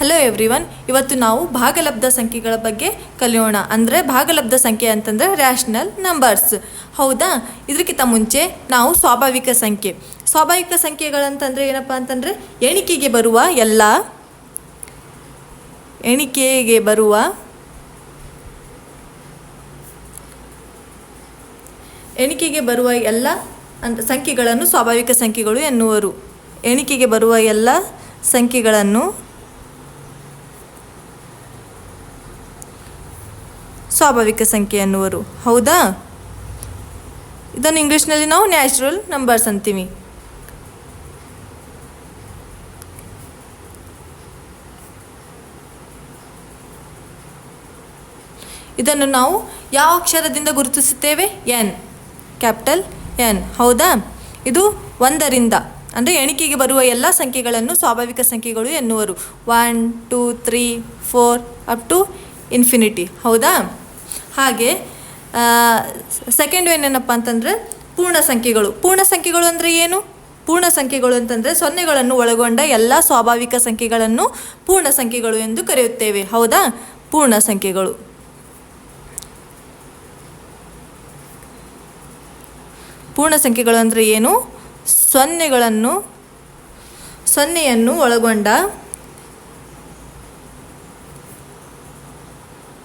Hello everyone ಇವತ್ತು ನಾವು ಭಾಗಲಬ್ಧ ಸಂಖ್ಯೆಗಳ ಬಗ್ಗೆ ಕಲಿಯೋಣ. ಅಂದರೆ ಭಾಗಲಬ್ಧ ಸಂಖ್ಯೆ ಅಂತಂದರೆ ರ್ಯಾಷನಲ್ ನಂಬರ್ಸ್ ಹೌದಾ? ಇದಕ್ಕಿಂತ ಮುಂಚೆ ನಾವು ಸ್ವಾಭಾವಿಕ ಸಂಖ್ಯೆ. ಸ್ವಾಭಾವಿಕ ಸಂಖ್ಯೆಗಳಂತಂದರೆ ಏನಪ್ಪ ಅಂತಂದರೆ ಎಣಿಕೆಗೆ ಬರುವ ಎಲ್ಲ, ಎಣಿಕೆಗೆ ಬರುವ ಎಣಿಕೆಗೆ ಬರುವ ಎಲ್ಲ ಅಂತ ಸಂಖ್ಯೆಗಳನ್ನು ಸ್ವಾಭಾವಿಕ ಸಂಖ್ಯೆಗಳು ಎನ್ನುವರು. ಎಣಿಕೆಗೆ ಬರುವ ಎಲ್ಲ ಸಂಖ್ಯೆಗಳನ್ನು ಸ್ವಾಭಾವಿಕ ಸಂಖ್ಯೆ ಎನ್ನುವರು. ಹೌದಾ? ಇದನ್ನು ಇಂಗ್ಲೀಷ್ನಲ್ಲಿ ನಾವು ನ್ಯಾಚುರಲ್ ನಂಬರ್ಸ್ ಅಂತೀವಿ. ಇದನ್ನು ನಾವು ಯಾವ ಅಕ್ಷರದಿಂದ ಗುರುತಿಸುತ್ತೇವೆ? ಎನ್. Capital N. ಹೌದಾ? ಇದು ಒಂದರಿಂದ, ಅಂದರೆ ಎಣಿಕೆಗೆ ಬರುವ ಎಲ್ಲ ಸಂಖ್ಯೆಗಳನ್ನು ಸ್ವಾಭಾವಿಕ ಸಂಖ್ಯೆಗಳು ಎನ್ನುವರು. One, two, three, four, up to infinity. ಹೌದಾ? ಹಾಗೆ ಸೆಕೆಂಡ್ ಏನಪ್ಪ ಅಂತಂದರೆ ಪೂರ್ಣ ಸಂಖ್ಯೆಗಳು ಪೂರ್ಣ ಸಂಖ್ಯೆಗಳು ಅಂದರೆ ಏನು? ಪೂರ್ಣ ಸಂಖ್ಯೆಗಳು ಅಂತಂದರೆ ಸೊನ್ನೆಗಳನ್ನು ಒಳಗೊಂಡ ಎಲ್ಲ ಸ್ವಾಭಾವಿಕ ಸಂಖ್ಯೆಗಳನ್ನು ಪೂರ್ಣ ಸಂಖ್ಯೆಗಳು ಎಂದು ಕರೆಯುತ್ತೇವೆ. ಹೌದಾ? ಪೂರ್ಣ ಸಂಖ್ಯೆಗಳು ಪೂರ್ಣ ಸಂಖ್ಯೆಗಳು ಅಂದರೆ ಏನು? ಸೊನ್ನೆಗಳನ್ನು, ಸೊನ್ನೆಯನ್ನು ಒಳಗೊಂಡ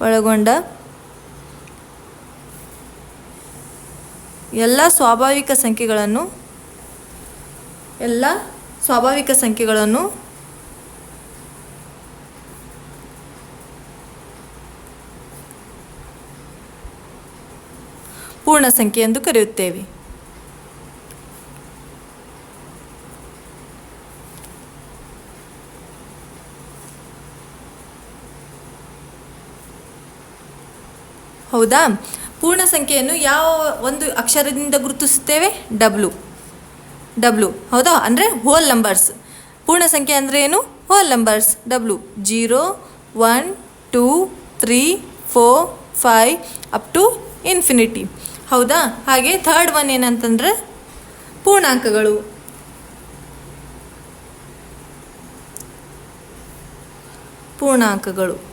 ಒಳಗೊಂಡ ಎಲ್ಲ ಸ್ವಾಭಾವಿಕ ಸಂಖ್ಯೆಗಳನ್ನು ಎಲ್ಲ ಸ್ವಾಭಾವಿಕ ಸಂಖ್ಯೆಗಳನ್ನು ಪೂರ್ಣ ಸಂಖ್ಯೆ ಎಂದು ಕರೆಯುತ್ತೇವೆ. ಹೌದಾ? ಪೂರ್ಣ ಸಂಖ್ಯೆಯನ್ನು ಯಾವ ಒಂದು ಅಕ್ಷರದಿಂದ ಗುರುತಿಸುತ್ತೇವೆ? ಡಬ್ಲು ಡಬ್ಲು ಹೌದಾ? ಅಂದರೆ ಹೋಲ್ ನಂಬರ್ಸ್ ಪೂರ್ಣ ಸಂಖ್ಯೆ ಅಂದರೆ ಏನು? Whole numbers W zero one two three four five up to infinity ಹೌದಾ? ಹಾಗೆ ಥರ್ಡ್ ಒನ್ ಏನಂತಂದರೆ ಪೂರ್ಣಾಂಕಗಳು. ಪೂರ್ಣಾಂಕಗಳು.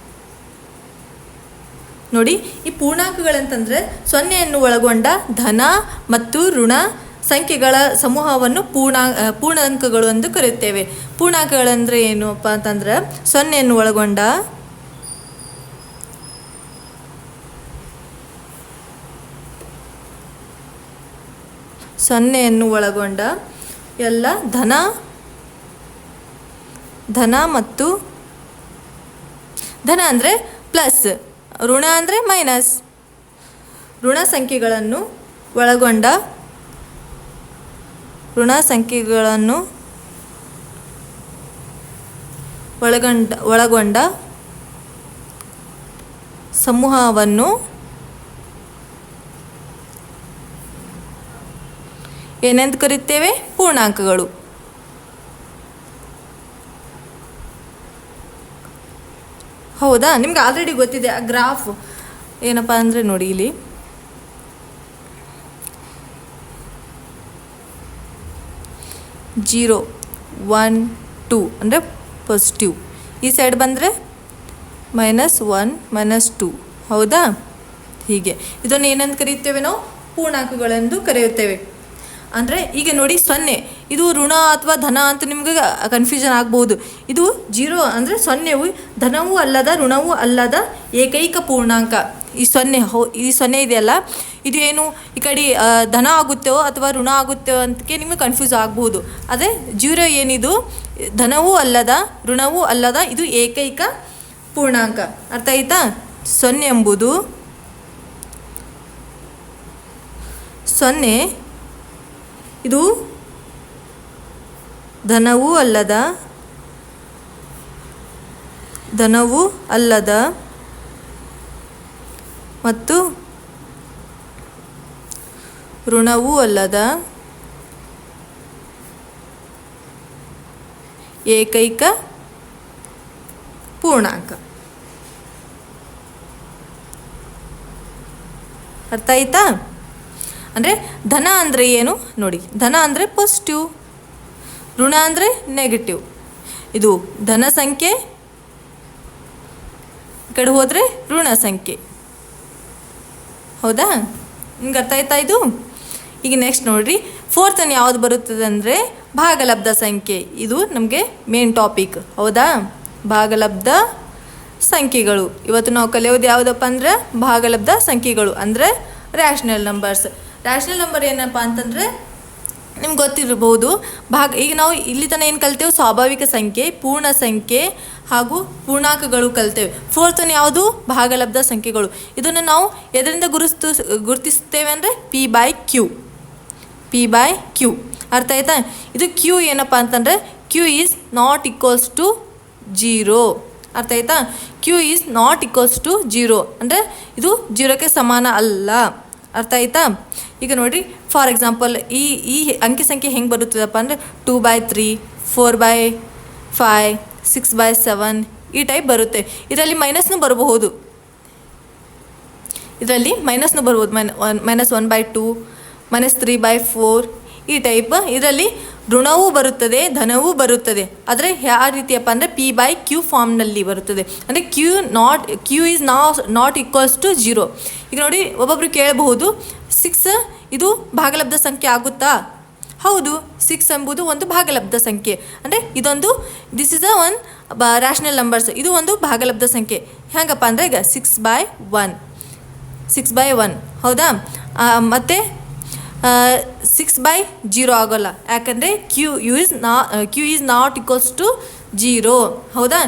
ನೋಡಿ, ಈ ಪೂರ್ಣಾಂಕಗಳಂತಂದರೆ ಸೊನ್ನೆಯನ್ನು ಒಳಗೊಂಡ ಧನ ಮತ್ತು ಋಣ ಸಂಖ್ಯೆಗಳ ಸಮೂಹವನ್ನು ಪೂರ್ಣ ಪೂರ್ಣಾಂಕಗಳು ಎಂದು ಕರೆಯುತ್ತೇವೆ. ಪೂರ್ಣಾಂಕಗಳಂದರೆ ಏನಪ್ಪ ಅಂತಂದ್ರೆ ಸೊನ್ನೆಯನ್ನು ಒಳಗೊಂಡ ಸೊನ್ನೆಯನ್ನು ಒಳಗೊಂಡ ಎಲ್ಲ ಧನ ಧನ ಮತ್ತು ಧನ ಅಂದರೆ ಪ್ಲಸ್. ಋಣ ಅಂದರೆ ಮೈನಸ್. ಋಣ ಸಂಖ್ಯೆಗಳನ್ನು ಒಳಗೊಂಡ ಋಣ ಸಂಖ್ಯೆಗಳನ್ನು ಒಳಗೊಂಡ ಒಳಗೊಂಡ ಸಮೂಹವನ್ನು ಏನೆಂದು ಕರೆಯುತ್ತೇವೆ? ಪೂರ್ಣಾಂಕಗಳು. ಹೌದಾ? ನಿಮ್ಗೆ ಆಲ್ರೆಡಿ ಗೊತ್ತಿದೆ, ಆ ಗ್ರಾಫ್ ಏನಪ್ಪ ಅಂದರೆ ನೋಡಿ ಇಲ್ಲಿ. ಜೀರೋ ಒನ್ ಟೂ ಅಂದರೆ ಪಾಸಿಟಿವ್ ಈ ಸೈಡ್ ಬಂದರೆ ಮೈನಸ್ ಒನ್ ಮೈನಸ್ ಟೂ ಹೌದಾ? ಹೀಗೆ. ಇದನ್ನು ಏನಂತ ಕರೆಯುತ್ತೇವೆ ನಾವು? ಪೂರ್ಣಾಂಕಗಳೆಂದು ಕರೆಯುತ್ತೇವೆ. ಅಂದರೆ ಈಗ ನೋಡಿ ಸೊನ್ನೆ. ಇದು ಋಣ ಅಥವಾ ಧನ ಅಂತ ನಿಮಗೆ ಕನ್ಫ್ಯೂಷನ್ ಆಗ್ಬೋದು. ಇದು ಜೀರೋ ಅಂದರೆ ಸೊನ್ನೆವು, ಧನವೂ ಅಲ್ಲದ, ಋಣವೂ ಅಲ್ಲದ ಏಕೈಕ ಪೂರ್ಣಾಂಕ. ಈ ಸೊನ್ನೆ, ಹೋ, ಈ ಸೊನ್ನೆ ಇದೆಯಲ್ಲ? ಇದು ಏನು? ಈ ಕಡೆ ಧನ ಆಗುತ್ತೋ ಅಥವಾ ಋಣ ಆಗುತ್ತೋ ಅಂತಕ್ಕೆ ನಿಮಗೆ ಕನ್ಫ್ಯೂಸ್ ಆಗ್ಬೋದು. ಅದೇ ಜೀರೋ ಏನಿದು? ಧನವೂ ಅಲ್ಲದ, ಋಣವೂ ಅಲ್ಲದ ಇದು ಏಕೈಕ ಪೂರ್ಣಾಂಕ. ಅರ್ಥ ಆಯ್ತಾ? ಸೊನ್ನೆ ಎಂಬುದು ಸೊನ್ನೆ, ಇದು ಧನವೂ ಅಲ್ಲದ ಧನವೂ ಅಲ್ಲದ ಮತ್ತು ಋಣವೂ ಅಲ್ಲದ ಏಕೈಕ ಪೂರ್ಣಾಂಕ. ಅರ್ಥ ಆಯ್ತಾ? ಅಂದರೆ ಧನ ಅಂದರೆ ಏನು? ನೋಡಿ, ಧನ ಅಂದರೆ ಪಾಸಿಟಿವ್ ಋಣ ಅಂದರೆ ನೆಗೆಟಿವ್ ಇದು ಧನ ಸಂಖ್ಯೆ, ಈ ಕಡೆ ಹೋದರೆ ಋಣ ಸಂಖ್ಯೆ. ಹೌದಾ? ನಿಮ್ಗೆ ಅರ್ಥ ಆಯ್ತಾ ಇದು? ಈಗ ನೆಕ್ಸ್ಟ್ ನೋಡ್ರಿ. ಫೋರ್ತನ್ ಯಾವುದು ಯಾವ್ದು ಬರುತ್ತದೆ ಅಂದರೆ ಭಾಗಲಬ್ಧ ಸಂಖ್ಯೆ. ಇದು ನಮಗೆ ಮೇನ್ ಟಾಪಿಕ್ ಹೌದಾ? ಭಾಗಲಬ್ಧ ಸಂಖ್ಯೆಗಳು. ಇವತ್ತು ನಾವು ಕಲಿಯೋದು ಯಾವುದಪ್ಪ ಅಂದ್ರೆ ಭಾಗಲಬ್ಧ ಸಂಖ್ಯೆಗಳು ಅಂದರೆ ರ್ಯಾಷನಲ್ ನಂಬರ್ಸ್ ರ್ಯಾಷನಲ್ ನಂಬರ್ ಏನಪ್ಪ ಅಂತಂದರೆ ನಿಮ್ಗೆ ಗೊತ್ತಿರಬಹುದು. ಭಾಗ, ಈಗ ನಾವು ಇಲ್ಲಿ ತನಕ ಏನು ಕಲ್ತೇವೆ? ಸ್ವಾಭಾವಿಕ ಸಂಖ್ಯೆ, ಪೂರ್ಣ ಸಂಖ್ಯೆ ಹಾಗೂ ಪೂರ್ಣಾಂಕಗಳು ಕಲ್ತೇವೆ. ಫೋರ್ತ್ ಯಾವುದು? ಭಾಗಲಬ್ಧ ಸಂಖ್ಯೆಗಳು. ಇದನ್ನು ನಾವು ಎದರಿಂದ ಗುರುಸ್ತು, ಗುರುತಿಸ್ತೇವೆ ಅಂದರೆ P by Q P by Q ಅರ್ಥ ಆಯ್ತಾ? ಇದು ಕ್ಯೂ ಏನಪ್ಪ ಅಂತಂದರೆ Q is not equals to zero ಅರ್ಥ ಆಯ್ತಾ? Q is not equals to zero ಅಂದರೆ ಇದು ಜೀರೋಕ್ಕೆ ಸಮಾನ ಅಲ್ಲ. ಅರ್ಥ ಆಯ್ತಾ? ಈಗ ನೋಡಿರಿ ಫಾರ್ ಎಕ್ಸಾಂಪಲ್ ಈ ಈ ಅಂಕಿ ಸಂಖ್ಯೆ ಹೆಂಗೆ ಬರುತ್ತದಪ್ಪ ಅಂದರೆ two by three four by five six by seven ಈ ಟೈಪ್ ಬರುತ್ತೆ. ಇದರಲ್ಲಿ ಮೈನಸ್ನು ಬರಬಹುದು. ಇದರಲ್ಲಿ ಮೈನಸ್ನು ಬರ್ಬೋದು minus one minus one by two minus three by four ಈ ಟೈಪ್ ಇದರಲ್ಲಿ ಋಣವೂ ಬರುತ್ತದೆ, ಧನವೂ ಬರುತ್ತದೆ. ಆದರೆ ಯಾವ ರೀತಿಯಪ್ಪ ಅಂದರೆ ಪಿ ಬೈ ಕ್ಯೂ ಫಾರ್ಮ್ನಲ್ಲಿ ಬರುತ್ತದೆ. ಅಂದರೆ ಕ್ಯೂ ನಾಟ್ ಕ್ಯೂ ಈಸ್ ನಾ ನಾಟ್ ಈಕ್ವಲ್ಸ್ ಟು ಜೀರೋ ಈಗ ನೋಡಿ ಒಬ್ಬೊಬ್ಬರು ಕೇಳಬಹುದು ಸಿಕ್ಸ್ ಇದು ಭಾಗಲಬ್ಧ ಸಂಖ್ಯೆ ಆಗುತ್ತಾ? ಹೌದು ಸಿಕ್ಸ್ ಎಂಬುದು ಒಂದು ಭಾಗಲಬ್ಧ ಸಂಖ್ಯೆ. ಅಂದರೆ ಇದೊಂದು ದಿಸ್ ಇಸ್ ಅ ಒನ್ ಬ ರ್ಯಾಷನಲ್ ನಂಬರ್ಸ್ ಇದು ಒಂದು ಭಾಗಲಬ್ಧ ಸಂಖ್ಯೆ. ಹೇಗಪ್ಪ ಅಂದರೆ ಈಗ six by one six by one ಹೌದಾ? ಮತ್ತು ಮತ್ತೆ ಸಿಕ್ಸ್ ಬೈ ಜೀರೋ ಆಗೋಲ್ಲ. ಯಾಕಂದರೆ ಕ್ಯೂ ಯು ಇಸ್ ನಾ Q is not equals to zero ಹೌದಾ?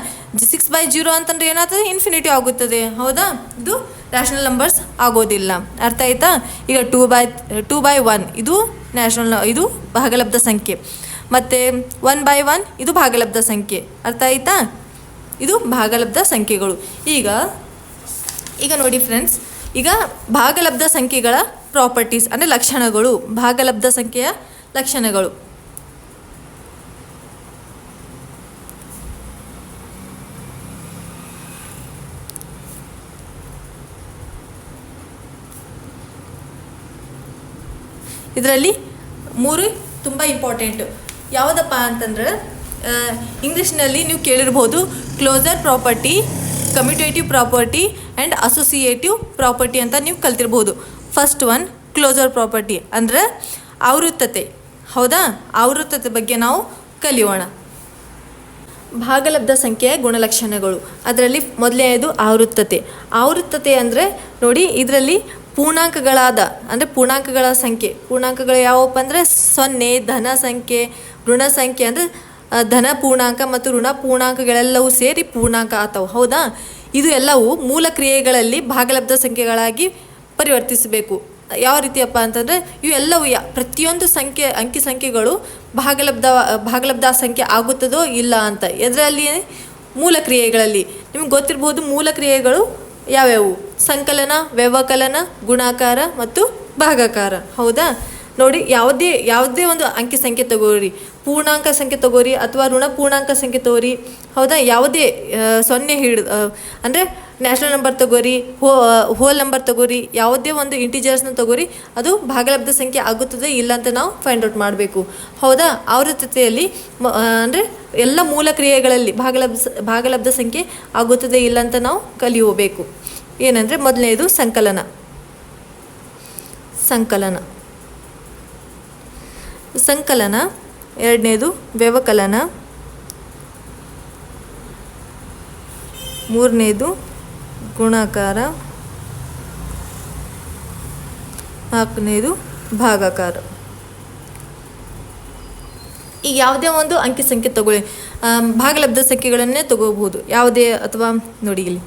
ಸಿಕ್ಸ್ ಬೈ ಜೀರೋ ಅಂತಂದ್ರೆ ಏನಾಗ್ತದೆ? ಇನ್ಫಿನಿಟಿ ಆಗುತ್ತದೆ. ಹೌದಾ? ಇದು ನ್ಯಾಷನಲ್ ನಂಬರ್ಸ್ ಆಗೋದಿಲ್ಲ. ಅರ್ಥ ಆಯ್ತಾ? ಈಗ two by two by one ಇದು ನ್ಯಾಷನಲ್ ಇದು ಭಾಗಲಬ್ಧ ಸಂಖ್ಯೆ. ಮತ್ತು ಒನ್ ಬೈ ಒನ್ ಇದು ಭಾಗಲಬ್ಧ ಸಂಖ್ಯೆ. ಅರ್ಥ ಆಯ್ತಾ? ಇದು ಭಾಗಲಬ್ಧ ಸಂಖ್ಯೆಗಳು. ಈಗ ಈಗ ನೋಡಿ ಫ್ರೆಂಡ್ಸ್ ಈಗ ಭಾಗಲಬ್ಧ ಸಂಖ್ಯೆಗಳ ಪ್ರಾಪರ್ಟೀಸ್ ಅಂದರೆ ಲಕ್ಷಣಗಳು, ಭಾಗಲಬ್ಧ ಸಂಖ್ಯೆಯ ಲಕ್ಷಣಗಳು. ಇದರಲ್ಲಿ ಮೂರು ತುಂಬ ಇಂಪಾರ್ಟೆಂಟು ಯಾವುದಪ್ಪ ಅಂತಂದ್ರೆ ಇಂಗ್ಲೀಷ್ನಲ್ಲಿ ನೀವು ಕೇಳಿರ್ಬೋದು closure property commutative property and associative property ಅಂತ ನೀವು ಕಲ್ತಿರ್ಬೋದು. ಫಸ್ಟ್ ಒನ್ ಕ್ಲೋಸರ್ ಪ್ರಾಪರ್ಟಿ ಅಂದರೆ ಆವೃತ್ತತೆ. ಹೌದಾ? ಆವೃತ್ತತೆ ಬಗ್ಗೆ ನಾವು ಕಲಿಯೋಣ. ಭಾಗಲಬ್ಧ ಸಂಖ್ಯೆಯ ಗುಣಲಕ್ಷಣಗಳು. ಅದರಲ್ಲಿ ಮೊದಲನೆಯದು ಆವೃತ್ತತೆ. ಆವೃತ್ತತೆ ಅಂದರೆ ನೋಡಿ ಇದರಲ್ಲಿ ಪೂರ್ಣಾಂಕಗಳಾದ, ಅಂದರೆ ಪೂರ್ಣಾಂಕಗಳ ಸಂಖ್ಯೆ. ಪೂರ್ಣಾಂಕಗಳು ಯಾವಪ್ಪ ಅಂದರೆ ಸೊನ್ನೆ, ಧನ ಸಂಖ್ಯೆ, ಋಣ ಸಂಖ್ಯೆ ಅಂದರೆ ಧನ ಪೂರ್ಣಾಂಕ ಮತ್ತು ಋಣ ಪೂರ್ಣಾಂಕಗಳೆಲ್ಲವೂ ಸೇರಿ ಪೂರ್ಣಾಂಕ ಆತವು. ಹೌದಾ? ಇದು ಎಲ್ಲವೂ ಮೂಲ ಕ್ರಿಯೆಗಳಲ್ಲಿ ಭಾಗಲಬ್ಧ ಸಂಖ್ಯೆಗಳಾಗಿ ಪರಿವರ್ತಿಸಬೇಕು. ಯಾವ ರೀತಿಯಪ್ಪ ಅಂತಂದರೆ, ಇವೆಲ್ಲವೂ ಯಾ, ಪ್ರತಿಯೊಂದು ಸಂಖ್ಯೆ, ಅಂಕಿ ಸಂಖ್ಯೆಗಳು ಭಾಗಲಬ್ಧ ಭಾಗಲಬ್ಧ ಸಂಖ್ಯೆ ಆಗುತ್ತದೋ ಇಲ್ಲ ಅಂತ. ಇದರಲ್ಲಿ ಮೂಲ ಕ್ರಿಯೆಗಳಲ್ಲಿ, ನಿಮ್ಗೆ ಗೊತ್ತಿರ್ಬೋದು ಮೂಲ ಕ್ರಿಯೆಗಳು ಯಾವ್ಯಾವು? ಸಂಕಲನ, ವ್ಯವಕಲನ, ಗುಣಾಕಾರ ಮತ್ತು ಭಾಗಾಕಾರ. ಹೌದಾ? ನೋಡಿ, ಯಾವುದೇ ಯಾವುದೇ ಒಂದು ಅಂಕಿ ಸಂಖ್ಯೆ ತಗೋರಿ. ಪೂರ್ಣಾಂಕ ಸಂಖ್ಯೆ ತಗೋರಿ ಅಥವಾ ಋಣ ಪೂರ್ಣಾಂಕ ಸಂಖ್ಯೆ ತಗೋರಿ. ಹೌದಾ? ಯಾವುದೇ ಸೊನ್ನೆ ಹಿಡಿದು ಅಂದರೆ ನ್ಯಾಷನಲ್ ನಂಬರ್ ತಗೋರಿ, ಹೋ, ಹೋಲ್ ನಂಬರ್ ತಗೋರಿ, ಯಾವುದೇ ಒಂದು ಇಂಟಿಜರ್ಸ್ನ ತಗೋರಿ, ಅದು ಭಾಗಲಬ್ಧ ಸಂಖ್ಯೆ ಆಗುತ್ತದೆ ಇಲ್ಲ ಅಂತ ನಾವು ಫೈಂಡ್ ಔಟ್ ಮಾಡಬೇಕು. ಹೌದಾ? ಆವೃತ್ತತೆಯಲ್ಲಿ ಅಂದರೆ ಎಲ್ಲ ಮೂಲ ಕ್ರಿಯೆಗಳಲ್ಲಿ ಭಾಗಲಬ್ಧ ಭಾಗಲಬ್ಧ ಸಂಖ್ಯೆ ಆಗುತ್ತದೆ ಇಲ್ಲ ಅಂತ ನಾವು ಕಲಿಯಬೇಕು. ಏನಂದರೆ ಮೊದಲನೇದು ಸಂಕಲನ. ಸಂಕಲನ. ಸಂಕಲನ, ಎರಡನೇದು ವ್ಯವಕಲನ, ಮೂರನೇದು ಗುಣಾಕಾರ, ನಾಲ್ಕನೇದು ಭಾಗಾಕಾರ. ಈಗ ಯಾವುದೇ ಒಂದು ಅಂಕಿ ಸಂಖ್ಯೆ ತಗೊಳ್ಳಿ. ಭಾಗಲಬ್ಧ ಸಂಖ್ಯೆಗಳನ್ನೇ ತಗೋಬಹುದು. ಯಾವುದೇ, ಅಥವಾ ನೋಡಿ ಇಲ್ಲಿ.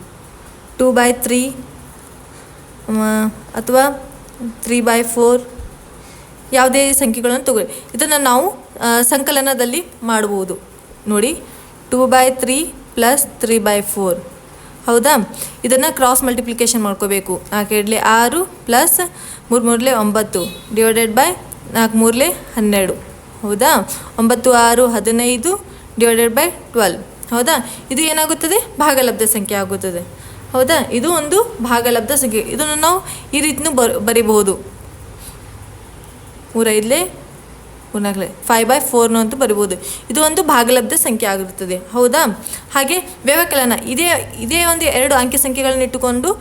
ಟೂ ಬೈ ತ್ರೀ ಅಥವಾ ತ್ರೀ ಬೈ ಫೋರ್ ಯಾವುದೇ ಸಂಖ್ಯೆಗಳನ್ನು ತಗೊಳ್ಳಿ. ಇದನ್ನು ನಾವು ಸಂಕಲನದಲ್ಲಿ ಮಾಡ್ಬೋದು. ನೋಡಿ two by three plus three by four ಹೌದಾ? ಇದನ್ನು ಕ್ರಾಸ್ ಮಲ್ಟಿಪ್ಲಿಕೇಶನ್ ಮಾಡ್ಕೋಬೇಕು. ನಾಲ್ಕು ಎರಡಲೆ ಆರು ಪ್ಲಸ್ ಮೂರು ಮೂರಲೆ ಒಂಬತ್ತು ಡಿವೈಡೆಡ್ ಬೈ ನಾಲ್ಕು ಮೂರಲೆ ಹನ್ನೆರಡು. ಹೌದಾ? ಒಂಬತ್ತು ಆರು ಹದಿನೈದು ಡಿವೈಡೆಡ್ ಬೈ ಟ್ವೆಲ್ ಹೌದಾ? ಇದು ಏನಾಗುತ್ತದೆ? ಭಾಗಲಬ್ಧ ಸಂಖ್ಯೆ ಆಗುತ್ತದೆ. ಹೌದಾ? ಇದು ಒಂದು ಭಾಗಲಬ್ಧ ಸಂಖ್ಯೆ. ಇದನ್ನು ನಾವು ಈ ರೀತಿನೂ ಬರ್ ಬರಿಬಹುದು. ಮೂರೈದಲೆ ಮೂರ್ನಾಲ್ಕಲೆ ಫೈವ್ ಬೈ ಫೋರ್ನು ಅಂತ ಬರಿಬೋದು. ಇದು ಒಂದು ಭಾಗಲಬ್ಧ ಸಂಖ್ಯೆ ಆಗಿರುತ್ತದೆ. ಹೌದಾ? ಹಾಗೆ ವ್ಯವಕಲನ. ಇದೇ ಇದೇ ಒಂದು ಎರಡು ಅಂಕಿ ಸಂಖ್ಯೆಗಳನ್ನ ಇಟ್ಟುಕೊಂಡು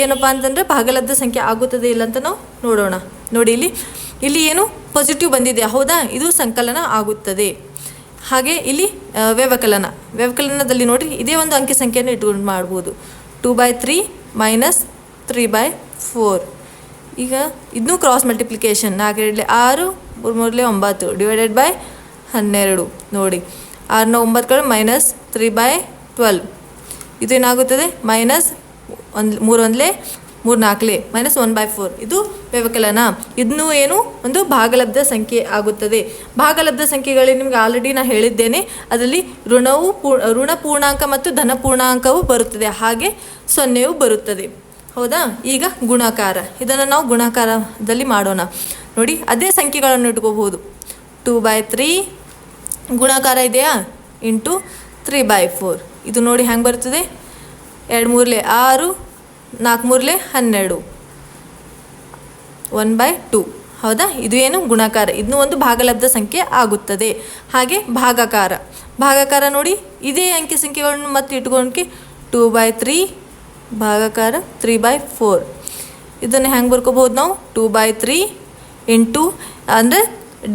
ಏನಪ್ಪ ಅಂತಂದರೆ ಭಾಗಲಬ್ಧ ಸಂಖ್ಯೆ ಆಗುತ್ತದೆ ಇಲ್ಲ ಅಂತ ನಾವು ನೋಡೋಣ. ನೋಡಿ ಇಲ್ಲಿ ಇಲ್ಲಿ ಏನು ಪಾಸಿಟಿವ್ ಬಂದಿದೆ. ಹೌದಾ? ಇದು ಸಂಕಲನ ಆಗುತ್ತದೆ. ಹಾಗೆ ಇಲ್ಲಿ ವ್ಯವಕಲನ. ವ್ಯವಕಲನದಲ್ಲಿ ನೋಡಿ, ಇದೇ ಒಂದು ಅಂಕಿ ಸಂಖ್ಯೆಯನ್ನು ಇಟ್ಕೊಂಡು ಮಾಡ್ಬೋದು. Two by three minus three by four. ಈಗ ಇದನ್ನೂ ಕ್ರಾಸ್ ಮಲ್ಟಿಪ್ಲಿಕೇಶನ್ ನಾಲ್ಕೆರಡಲೆ ಆರು ಮೂರು ಮೂರಲೆ ಒಂಬತ್ತು ಡಿವೈಡೆಡ್ ಬೈ ಹನ್ನೆರಡು. ನೋಡಿ ಆರನ್ನ ಒಂಬತ್ತು ಮೈನಸ್ ತ್ರೀ ಬೈ ಟ್ವೆಲ್. ಇದೇನಾಗುತ್ತದೆ ಮೈನಸ್ ಒಂದು, ಮೂರು ಒಂದಲೇ ಮೂರು ನಾಲ್ಕಲೇ, ಮೈನಸ್ ಒನ್ ಬೈ ಫೋರ್. ಇದು ವ್ಯವಕಲನ. ಇದನ್ನು ಏನು? ಒಂದು ಭಾಗಲಬ್ಧ ಸಂಖ್ಯೆ ಆಗುತ್ತದೆ. ಭಾಗಲಬ್ಧ ಸಂಖ್ಯೆಗಳಲ್ಲಿ ನಿಮ್ಗೆ ಆಲ್ರೆಡಿ ನಾನು ಹೇಳಿದ್ದೇನೆ. ಅದರಲ್ಲಿ ಋಣವು ಋಣ ಪೂರ್ಣಾಂಕ ಮತ್ತು ಧನ ಪೂರ್ಣಾಂಕವು ಬರುತ್ತದೆ. ಹಾಗೆ ಸೊನ್ನೆಯು ಬರುತ್ತದೆ. ಹೌದಾ? ಈಗ ಗುಣಾಕಾರ. ಇದನ್ನು ನಾವು ಗುಣಾಕಾರದಲ್ಲಿ ಮಾಡೋಣ. ನೋಡಿ, ಅದೇ ಸಂಖ್ಯೆಗಳನ್ನು ಇಟ್ಕೋಬಹುದು. ಟೂ ಬೈ ತ್ರೀ, ಗುಣಾಕಾರ ಇದೆಯಾ? Into three by four. ಇದು ನೋಡಿ ಹೆಂಗೆ ಬರ್ತದೆ? ಎರಡು ಮೂರಲೆ ಆರು, ನಾಲ್ಕು ಮೂರಲೆ ಹನ್ನೆರಡು. One by two. ಹೌದಾ? ಇದು ಏನು? ಗುಣಾಕಾರ. ಇದನ್ನು ಒಂದು ಭಾಗಲಬ್ಧ ಸಂಖ್ಯೆ ಆಗುತ್ತದೆ. ಹಾಗೆ ಭಾಗಾಕಾರ. ಭಾಗಾಕಾರ ನೋಡಿ, ಇದೇ ಅಂಕಿ ಸಂಖ್ಯೆಗಳನ್ನು ಮತ್ತೆ ಇಟ್ಕೊಂಡ್ಕೆ ಟೂ ಬೈ ತ್ರೀ, ಭಾಗಾಕಾರ ತ್ರೀ ಬೈ ಫೋರ್. ಇದನ್ನು ಹೆಂಗೆ ಬರ್ಕೋಬೋದು ನಾವು? ಟೂ ಬೈ ತ್ರೀ ಇಂಟು ಅಂದರೆ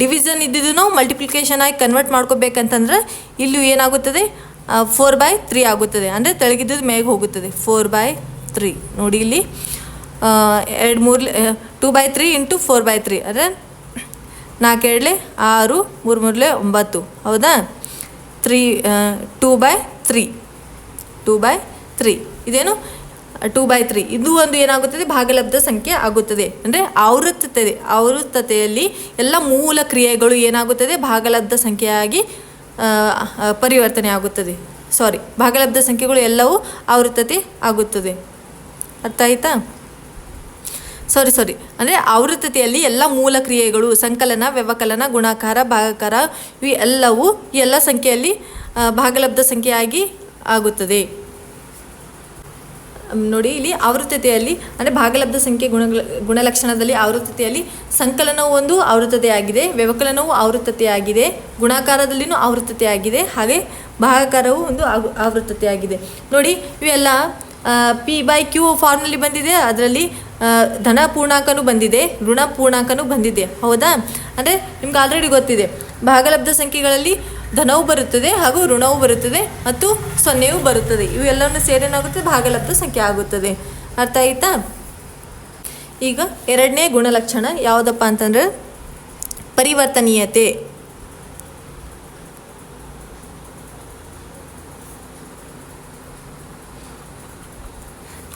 ಡಿವಿಷನ್ ಇದ್ದಿದ್ದು ಮಲ್ಟಿಪ್ಲಿಕೇಶನ್ ಆಗಿ ಕನ್ವರ್ಟ್ ಮಾಡ್ಕೋಬೇಕಂತಂದ್ರೆ ಇಲ್ಲಿ ಏನಾಗುತ್ತದೆ? ಫೋರ್ ಬೈ ತ್ರೀ ಆಗುತ್ತದೆ. ಅಂದರೆ ತೆಳಗಿದ್ದು ಮೇಗೆ ಹೋಗುತ್ತದೆ. ಫೋರ್ ಬೈ ತ್ರೀ ನೋಡಿ ಇಲ್ಲಿ. ಎರಡು ಮೂರು two by three into four by three ಅಂದರೆ ನಾಲ್ಕೆರಡಲೆ ಆರು, ಮೂರು ಮೂರಲೆ ಒಂಬತ್ತು. ಹೌದಾ? Three two by three two by three ಇದೇನು ಟೂ ಬೈ ತ್ರೀ ಇದು ಒಂದು ಏನಾಗುತ್ತದೆ? ಭಾಗಲಬ್ಧ ಸಂಖ್ಯೆ ಆಗುತ್ತದೆ. ಅಂದರೆ ಆವೃತ್ತತೆ ಆವೃತ್ತತೆಯಲ್ಲಿ ಎಲ್ಲ ಮೂಲ ಕ್ರಿಯೆಗಳು ಏನಾಗುತ್ತದೆ? ಭಾಗಲಬ್ಧ ಸಂಖ್ಯೆಯಾಗಿ ಪರಿವರ್ತನೆ ಆಗುತ್ತದೆ. ಸಾರಿ ಭಾಗಲಬ್ಧ ಸಂಖ್ಯೆಗಳು ಎಲ್ಲವೂ ಆವೃತ್ತತೆ ಆಗುತ್ತದೆ. ಅರ್ಥ ಆಯ್ತಾ? ಸಾರಿ ಸಾರಿ ಅಂದರೆ ಆವೃತ್ತತೆಯಲ್ಲಿ ಎಲ್ಲ ಮೂಲ ಕ್ರಿಯೆಗಳು, ಸಂಕಲನ, ವ್ಯವಕಲನ, ಗುಣಾಕಾರ, ಭಾಗಕಾರ, ಇವು ಎಲ್ಲವೂ ಎಲ್ಲ ಸಂಖ್ಯೆಯಲ್ಲಿ ಭಾಗಲಬ್ಧ ಸಂಖ್ಯೆಯಾಗಿ ಆಗುತ್ತದೆ. ನೋಡಿ, ಇಲ್ಲಿ ಆವೃತ್ತತೆಯಲ್ಲಿ ಅಂದರೆ ಭಾಗಲಬ್ಧ ಸಂಖ್ಯೆ ಗುಣ ಗುಣಲಕ್ಷಣದಲ್ಲಿ ಆವೃತ್ತತೆಯಲ್ಲಿ ಸಂಕಲನವು ಒಂದು ಆವೃತ್ತತೆಯಾಗಿದೆ ವ್ಯವಕಲನವು ಆವೃತ್ತತೆಯಾಗಿದೆ ಗುಣಾಕಾರದಲ್ಲಿನೂ ಆವೃತ್ತತೆಯಾಗಿದೆ ಹಾಗೆ ಭಾಗಾಕಾರವು ಒಂದು ಆವೃತತೆಯಾಗಿದೆ ನೋಡಿ, ಇವೆಲ್ಲ ಪಿ ಬೈ ಕ್ಯೂ ಫಾರ್ಮ್ನಲ್ಲಿ ಬಂದಿದೆ, ಅದರಲ್ಲಿ ಧನ ಪೂರ್ಣಾಂಕನೂ ಬಂದಿದೆ, ಋಣ ಪೂರ್ಣಾಂಕನೂ ಬಂದಿದೆ. ಹೌದಾ? ಅಂದರೆ ನಿಮ್ಗೆ ಆಲ್ರೆಡಿ ಗೊತ್ತಿದೆ. ಭಾಗಲಬ್ಧ ಸಂಖ್ಯೆಗಳಲ್ಲಿ ಧನವು ಬರುತ್ತದೆ ಹಾಗೂ ಋಣವು ಬರುತ್ತದೆ ಮತ್ತು ಸೊನ್ನೆಯೂ ಬರುತ್ತದೆ. ಇವೆಲ್ಲವನ್ನು ಸೇರೇನಾಗುತ್ತೆ ಭಾಗಲಬ್ಧ ಸಂಖ್ಯೆ ಆಗುತ್ತದೆ. ಅರ್ಥ ಆಯ್ತಾ? ಈಗ ಎರಡನೇ ಗುಣಲಕ್ಷಣ ಯಾವುದಪ್ಪ ಅಂತಂದ್ರೆ ಪರಿವರ್ತನೀಯತೆ.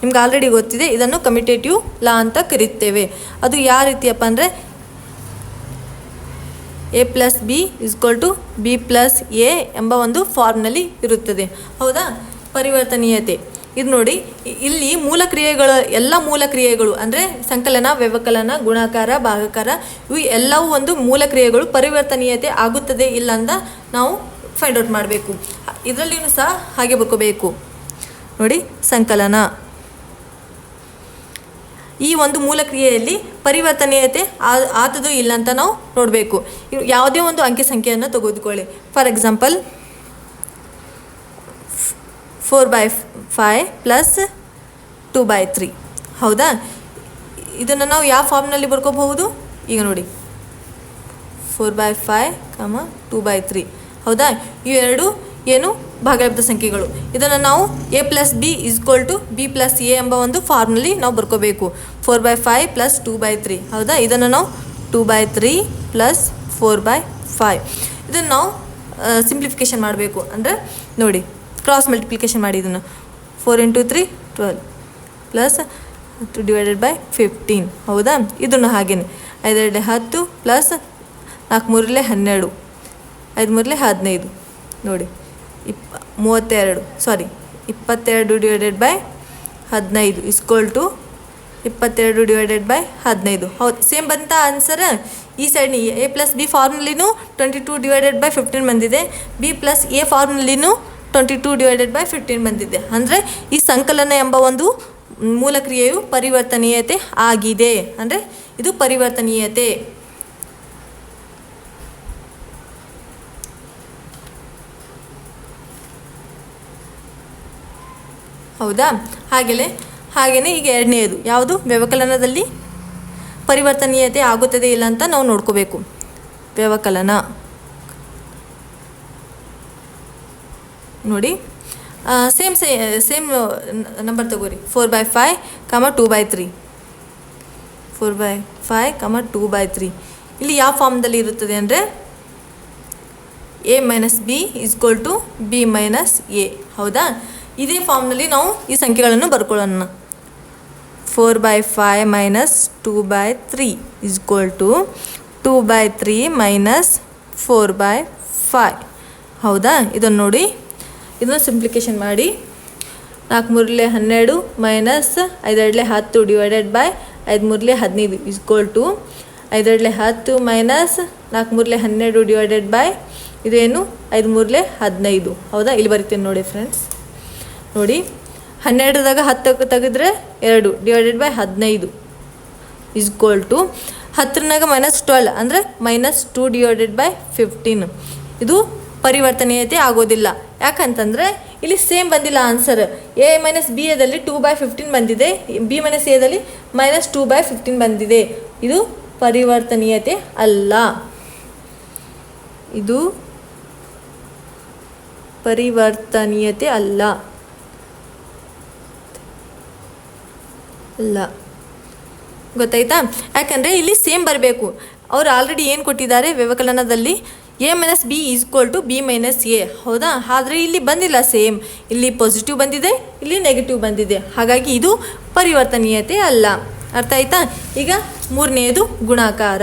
ನಿಮ್ಗೆ ಆಲ್ರೆಡಿ ಗೊತ್ತಿದೆ, ಇದನ್ನು ಕಮಿಟೇಟಿವ್ ಲಾ ಅಂತ ಕರೀತೇವೆ. ಅದು ಯಾವ ರೀತಿಯಪ್ಪ ಅಂದರೆ A plus B is equal to B plus A ಎಂಬ ಒಂದು ಫಾರ್ಮ್ನಲ್ಲಿ ಇರುತ್ತದೆ. ಹೌದಾ? ಪರಿವರ್ತನೀಯತೆ. ಇದು ನೋಡಿ, ಇಲ್ಲಿ ಮೂಲ ಕ್ರಿಯೆಗಳ, ಎಲ್ಲ ಮೂಲ ಕ್ರಿಯೆಗಳು ಅಂದರೆ ಸಂಕಲನ, ವ್ಯವಕಲನ, ಗುಣಾಕಾರ, ಭಾಗಕಾರ, ಇವು ಎಲ್ಲವೂ ಒಂದು ಮೂಲ ಕ್ರಿಯೆಗಳು, ಪರಿವರ್ತನೀಯತೆ ಆಗುತ್ತದೆ ಇಲ್ಲ ಅಂತ ನಾವು ಫೈಂಡ್ ಔಟ್ ಮಾಡಬೇಕು. ಇದರಲ್ಲಿಯೂ ಸಹ ಹಾಗೆ ಬರ್ಕೋಬೇಕು. ನೋಡಿ, ಸಂಕಲನ. ಈ ಒಂದು ಮೂಲ ಕ್ರಿಯೆಯಲ್ಲಿ ಪರಿವರ್ತನೀಯತೆ ಆತದು ಇಲ್ಲ ಅಂತ ನಾವು ನೋಡಬೇಕು. ಯಾವುದೇ ಒಂದು ಅಂಕಿ ಸಂಖ್ಯೆಯನ್ನು ತೆಗೆದುಕೊಳ್ಳಿ. For example four by five plus two by three ಹೌದಾ? ಇದನ್ನು ನಾವು ಯಾವ ಫಾರ್ಮ್ನಲ್ಲಿ ಬರ್ಕೋಬಹುದು? ಈಗ ನೋಡಿ. Four by five comma two by three ಹೌದಾ? ಇವೆರಡು ಏನು? ಭಾಗಲಬ್ಧ ಸಂಖ್ಯೆಗಳು. ಇದನ್ನು ನಾವು A plus B is equal to B plus A ಎಂಬ ಒಂದು ಫಾರ್ಮ್ನಲ್ಲಿ ನಾವು ಬರ್ಕೋಬೇಕು. Four by five plus two by three ಹೌದಾ? ಇದನ್ನು ನಾವು two by three plus four by five ಇದನ್ನು ನಾವು ಸಿಂಪ್ಲಿಫಿಕೇಶನ್ ಮಾಡಬೇಕು. ಅಂದರೆ ನೋಡಿ ಕ್ರಾಸ್ ಮಲ್ಟಿಪ್ಲಿಕೇಶನ್ ಮಾಡಿ ಇದನ್ನು. Four into three twelve plus ಹತ್ತು ಡಿವೈಡೆಡ್ ಬೈ ಫಿಫ್ಟೀನ್ ಹೌದಾ? ಇದನ್ನು ಹಾಗೇನೆ. ಐದೆರಡು ಹತ್ತು ಪ್ಲಸ್ ನಾಲ್ಕು ಮೂರಲೆ ಹನ್ನೆರಡು. ಐದು ಮೂರಲೆ ಹದಿನೈದು. ನೋಡಿ. ಇಪ್ಪ, ಮೂವತ್ತೆರಡು ಸಾರಿ ಇಪ್ಪತ್ತೆರಡು ಡಿವೈಡೆಡ್ ಬೈ ಹದಿನೈದು ಇಸ್ಕೋಲ್ ಟು ಇಪ್ಪತ್ತೆರಡು ಡಿವೈಡೆಡ್ ಬೈ ಹದಿನೈದು. ಹೌದು ಸೇಮ್ ಬಂತ ಆನ್ಸರ್ ಈ side A plus B ಫಾರ್ಮ್ನಲ್ಲಿನೂ twenty two divided by fifteen ಬಂದಿದೆ. B plus A ಫಾರ್ಮ್ನಲ್ಲಿನೂ twenty two divided by fifteen ಬಂದಿದೆ. ಅಂದರೆ ಈ ಸಂಕಲನ ಎಂಬ ಒಂದು ಮೂಲ ಕ್ರಿಯೆಯು ಪರಿವರ್ತನೀಯತೆ ಆಗಿದೆ. ಅಂದರೆ ಇದು ಪರಿವರ್ತನೀಯತೆ. ಹೌದಾ? ಹಾಗೆಯೇ ಹಾಗೆಯೇ ಈಗ ಎರಡನೇದು ಯಾವುದು? ವ್ಯವಕಲನದಲ್ಲಿ ಪರಿವರ್ತನೀಯತೆ ಆಗುತ್ತದೆ ಇಲ್ಲ ಅಂತ ನಾವು ನೋಡ್ಕೋಬೇಕು. ವ್ಯವಕಲನ. ನೋಡಿ. ಸೇಮ್ ಸೇ ಸೇಮ್ ನಂಬರ್ ತಗೋರಿ. Four by five comma two by three four by five comma two by three ಇಲ್ಲಿ ಯಾವ ಫಾರ್ಮ್ದಲ್ಲಿ ಇರುತ್ತದೆ ಅಂದರೆ A minus B is equal to B minus A ಹೌದಾ? ಇದೇ ಫಾರ್ಮ್ನಲ್ಲಿ ನಾವು ಈ ಸಂಖ್ಯೆಗಳನ್ನು ಬರ್ಕೊಳ್ಳೋಣ. Four by five minus two by three is equal to two by three minus four by five ಹೌದಾ? ಇದನ್ನು ನೋಡಿ. ಇದನ್ನು ಸಿಂಪ್ಲಿಕೇಶನ್ ಮಾಡಿ. ನಾಲ್ಕು ಮೂರಲೆ ಹನ್ನೆರಡು ಮೈನಸ್ ಐದೆರಡಲೆ ಹತ್ತು ಡಿವೈಡೆಡ್ ಬೈ ಐದು ಮೂರಲೆ ಹದಿನೈದು ಇಸ್ಕೋಲ್ ಟು ಐದೆರಡಲೆ ಹತ್ತು ಮೈನಸ್ ನಾಲ್ಕು ಮೂರಲೆ ಹನ್ನೆರಡು ಡಿವೈಡೆಡ್ ಬೈ ಇದೇನು? ಐದು ಮೂರಲೆ ಹದಿನೈದು. ಹೌದಾ? ಇಲ್ಲಿ ಬರಿತೀನಿ ನೋಡಿ ಫ್ರೆಂಡ್ಸ್ ನೋಡಿ ಹನ್ನೆರಡದಾಗ ಹತ್ತಕ್ಕೆ ತೆಗೆದ್ರೆ ಎರಡು ಡಿವೈಡೆಡ್ ಬೈ ಹದಿನೈದು ಇಸ್ಕೋಲ್ ಟು ಹತ್ತರನಾಗ ಮೈನಸ್ ಟ್ವೆಲ್ ಅಂದರೆ minus two divided by fifteen ಇದು ಪರಿವರ್ತನೀಯತೆ ಆಗೋದಿಲ್ಲ. ಯಾಕಂತಂದರೆ, ಇಲ್ಲಿ ಸೇಮ್ ಬಂದಿಲ್ಲ ಆನ್ಸರ್ ಎ ಮೈನಸ್ ಬಿ ಎದಲ್ಲಿ ಟೂ ಬೈ ಫಿಫ್ಟೀನ್ ಬಂದಿದೆ. ಬಿ ಮೈನಸ್ ಎದಲ್ಲಿ ಮೈನಸ್ ಟೂ ಬೈ ಫಿಫ್ಟೀನ್ ಬಂದಿದೆ. ಇದು ಪರಿವರ್ತನೀಯತೆ ಅಲ್ಲ. ಇದು ಪರಿವರ್ತನೀಯತೆ ಅಲ್ಲ. ಅಲ್ಲ ಗೊತ್ತಾಯ್ತಾ? ಯಾಕಂದರೆ ಇಲ್ಲಿ ಸೇಮ್ ಬರಬೇಕು. ಅವರು ಆಲ್ರೆಡಿ ಏನು ಕೊಟ್ಟಿದ್ದಾರೆ ವ್ಯವಕಲನದಲ್ಲಿ? A minus B is equal to B minus A ಹೌದಾ? ಆದರೆ ಇಲ್ಲಿ ಬಂದಿಲ್ಲ ಸೇಮ್ ಇಲ್ಲಿ ಪಾಸಿಟಿವ್ ಬಂದಿದೆ, ಇಲ್ಲಿ ನೆಗೆಟಿವ್ ಬಂದಿದೆ. ಹಾಗಾಗಿ ಇದು ಪರಿವರ್ತನೀಯತೆ ಅಲ್ಲ. ಅರ್ಥ ಆಯ್ತಾ? ಈಗ ಮೂರನೆಯದು ಗುಣಾಕಾರ.